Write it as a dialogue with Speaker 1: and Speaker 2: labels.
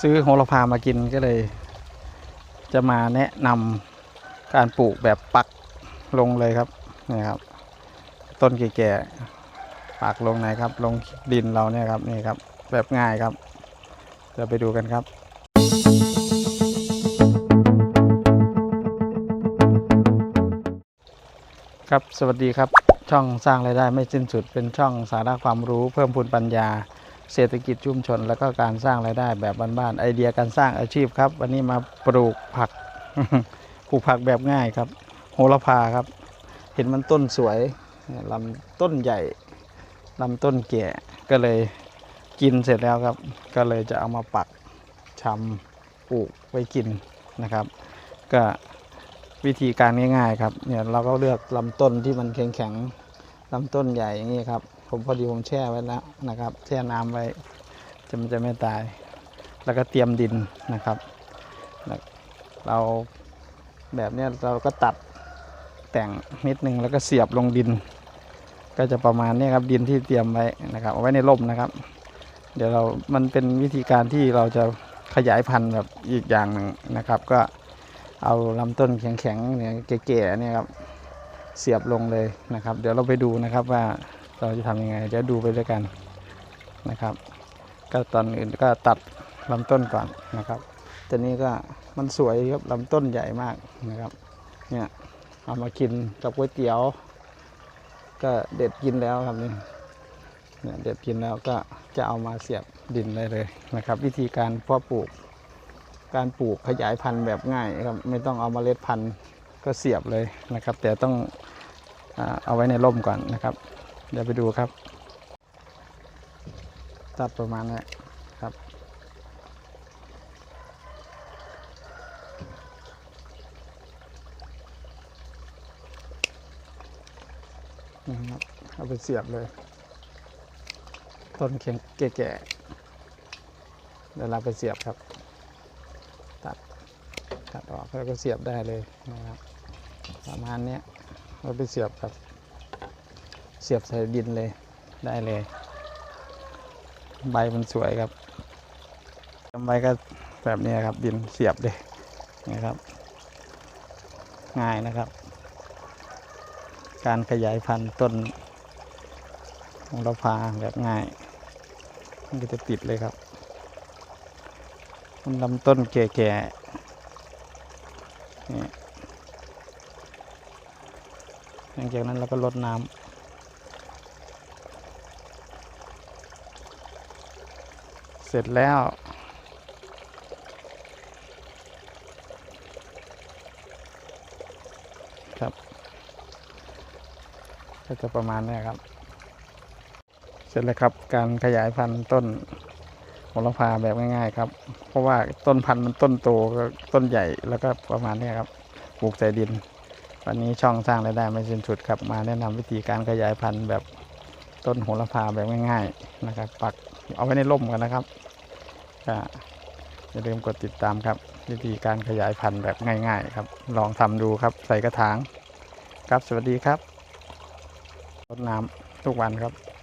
Speaker 1: ซื้อโหระพามากินก็เลย จะมาแนะนำการปลูกแบบปักลงเลยครับนี่ครับ ต้นแก่ๆปักลงไหนครับ ลงดินเราเนี่ยครับนี่ครับ แบบง่ายครับเดี๋ยวไปดูกันครับครับสวัสดีครับช่องสร้างรายได้ไม่สิ้นสุดเป็นช่องสาระความรู้เพิ่มพูนปัญญา เศรษฐกิจชุมชน แล้วก็การสร้างรายได้แบบบ้านๆไอเดียการสร้างอาชีพครับ วันนี้มาปลูกผักปลูกผักแบบง่ายครับ โหระพาครับ เห็นมันต้นสวยลำต้นใหญ่ลำต้นแก่ก็เลยกินเสร็จแล้วครับ ก็เลยจะเอามาปักชำปลูกไว้กินนะครับ ก็วิธีการง่ายๆครับเนี่ยเราก็เลือกลำต้นที่มันแข็งๆลำต้นใหญ่อย่างนี้ครับ ผมพอดีผมแช่ไว้แล้วนะครับ แช่น้ำไว้จะมันจะไม่ตาย แล้วก็เตรียมดินนะครับ เราแบบนี้เราก็ตัดแต่งนิดนึงแล้วก็เสียบลงดิน ก็จะประมาณนี้ครับดินที่เตรียมไว้นะครับเอาไว้ในร่มนะครับ เดี๋ยวเรา มันเป็นวิธีการที่เราจะขยายพันธุ์แบบอีกอย่างหนึ่งนะครับ ก็เอาลำต้นแข็งๆเนี่ยแก่ๆเนี่ยครับเสียบลงเลยนะครับ เดี๋ยวเราไปดูนะครับว่า เราจะทำยังไงเดี๋ยวดูไปด้วยกันนะครับ ก็ตอนอื่นก็ตัดลำต้นก่อนนะครับตัวนี้ก็มันสวยครับลำต้นใหญ่มากนะครับ เนี่ยเอามากินกับก๋วยเตี๋ยว ก็เด็ดกินแล้วครับนี่เนี่ยเด็ดกินแล้วก็จะเอามาเสียบดินได้เลยนะครับ วิธีการเพาะปลูก การปลูกขยายพันธุ์แบบง่ายครับไม่ต้องเอามาเมล็ดพันธุ์ก็เสียบเลยนะครับ แต่ต้องเอาไว้ในร่มก่อนนะครับ เดี๋ยวไปดูครับ ตัดประมาณนี้ครับนะครับ เอาไปเสียบเลย ต้นเข็งแก่ๆเดี๋ยวเราไปเสียบครับ ตัด ตัดออกแล้วก็เสียบได้เลยนะครับ ประมาณนี้เราไปเสียบครับ เสียบใส่ดินเลยได้เลย ใบมันสวยครับใบก็แบบนี้ครับ ดินเสียบเลยนะครับ ง่ายนะครับ การขยายพันธุ์ต้นของเราพาแบบง่าย มันก็จะติดเลยครับมันลำต้นแก่ๆนี่หลังจากนั้นเราก็ลดน้ำเส ร็จแล้ว ครับ ก็จะประมาณนี้ครับ เสร็จแล้วครับ การขยายพันธุ์ต้นโหระพาแบบง่าย ๆ ครับ เพราะว่าต้นพันธุ์มันต้นโตก็ต้นใหญ่แล้วก็ประมาณนี้ครับปลูกใส่ดิน วันนี้ช่องสร้างรายได้ไม่สิ้นสุดครับ มาแนะนำวิธีการขยายพันธุ์แบบต้นโหระพาแบบง่ายๆนะครับ ปัก เอาไว้ในร่มกันนะครับก็อย่าลืมกดติดตามครับ วิธีการขยายพันธุ์แบบง่าย ๆ ครับ ลองทำดูครับใส่กระถาง ครับสวัสดีครับรดน้ำทุกวันครับ